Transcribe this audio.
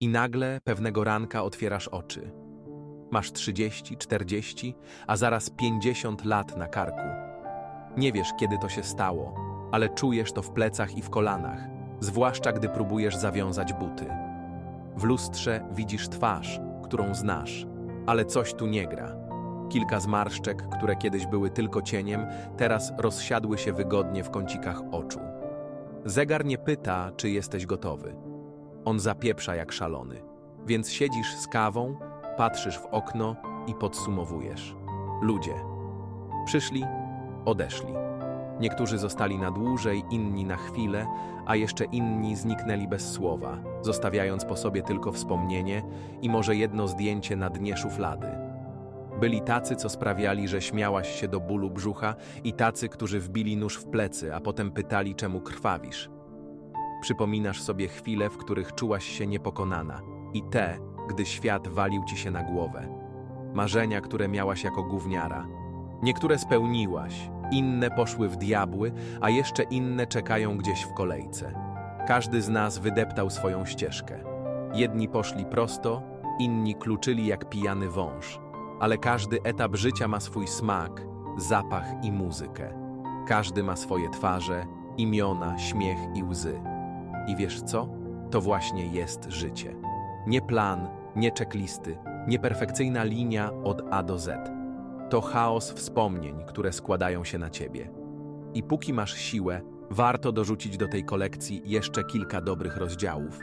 I nagle pewnego ranka otwierasz oczy. Masz 30, 40, a zaraz 50 lat na karku. Nie wiesz, kiedy to się stało, ale czujesz to w plecach i w kolanach, zwłaszcza gdy próbujesz zawiązać buty. W lustrze widzisz twarz, którą znasz, ale coś tu nie gra. Kilka zmarszczek, które kiedyś były tylko cieniem, teraz rozsiadły się wygodnie w kącikach oczu. Zegar nie pyta, czy jesteś gotowy. On zapieprza jak szalony. Więc siedzisz z kawą, patrzysz w okno i podsumowujesz. Ludzie. Przyszli, odeszli. Niektórzy zostali na dłużej, inni na chwilę, a jeszcze inni zniknęli bez słowa, zostawiając po sobie tylko wspomnienie i może jedno zdjęcie na dnie szuflady. Byli tacy, co sprawiali, że śmiałaś się do bólu brzucha, i tacy, którzy wbili nóż w plecy, a potem pytali, czemu krwawisz. Przypominasz sobie chwile, w których czułaś się niepokonana, i te, gdy świat walił ci się na głowę. Marzenia, które miałaś jako gówniara. Niektóre spełniłaś, inne poszły w diabły, a jeszcze inne czekają gdzieś w kolejce. Każdy z nas wydeptał swoją ścieżkę. Jedni poszli prosto, inni kluczyli jak pijany wąż. Ale każdy etap życia ma swój smak, zapach i muzykę. Każdy ma swoje twarze, imiona, śmiech i łzy. I wiesz co? To właśnie jest życie. Nie plan, nie checklisty, nie perfekcyjna linia od A do Z. To chaos wspomnień, które składają się na ciebie. I póki masz siłę, warto dorzucić do tej kolekcji jeszcze kilka dobrych rozdziałów,